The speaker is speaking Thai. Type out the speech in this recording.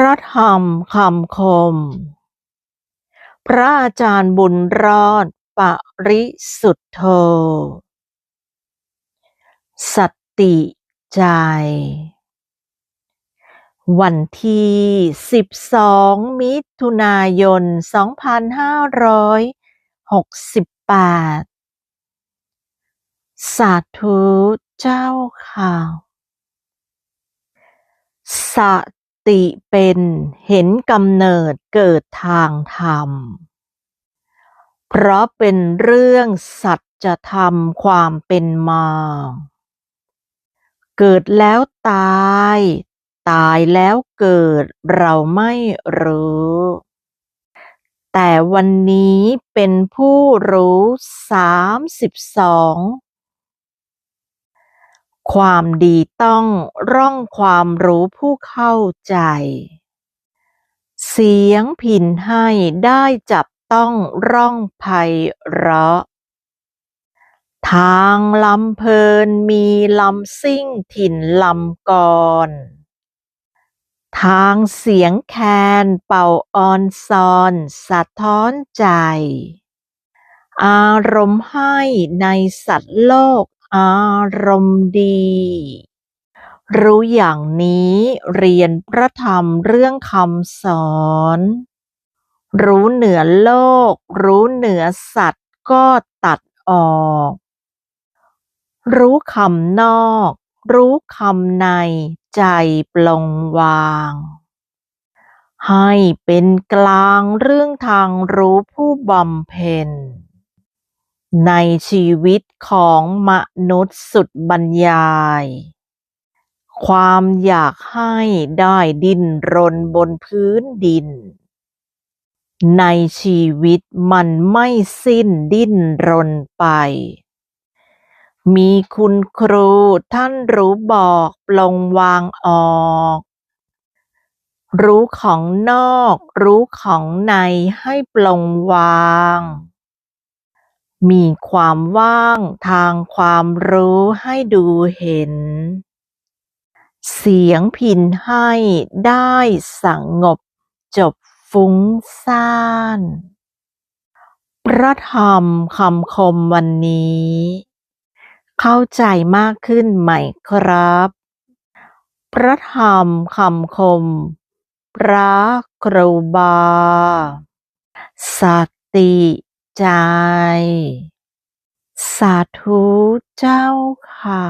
ระธรรมคำคม พระอาจารย์บุญรอดปริสุทธโธ สติใจ วันที่ 12 มิถุนายน 2568 สาธุเจ้าค่ะส ติเป็นเห็นกำเนิดเกิดทางธรรม เพราะเป็นเรื่องสัจธรรมความเป็นมา เกิดแล้วตาย ตายแล้วเกิดเราไม่รู้ แต่วันนี้เป็นผู้รู้สามสิบสอง ความดีต้องร่องความรู้ผู้เข้าใจ เสียงผินให้ได้จับต้องร่องไพเราะ ทางลำเพลินมีลำซิ่งถิ่นลำกร ทางเสียงแคนเป่าออนซอนสะท้อนใจ อารมณ์ให้ในสัตว์โลก อารมณ์ดี รู้อย่างนี้เรียนพระธรรมเรื่องคำสอน รู้เหนือโลก รู้เหนือสัตว์ก็ตัดออก รู้คำนอก รู้คำในใจปลงวางให้เป็นกลางเรื่องทางรู้ผู้บำเพ็ญ ในชีวิตของมนุษย์สุดบรรยาย ความอยากให้ได้ดิ้นรนบนพื้นดิน ในชีวิตมันไม่สิ้นดิ้นรนไป มีคุณครูท่านรู้บอกปลงวางออกรู้ของนอก รู้ของในให้ปลงวาง มีความว่างทางความรู้ให้ดูเห็น เสียงพินให้ได้สงบจบฟุ้งซ่าน พระธรรมคำคมวันนี้ เข้าใจมากขึ้นไหมครับ พระธรรมคำคม พระครูบา สติ ใจ สาธุเจ้าค่ะ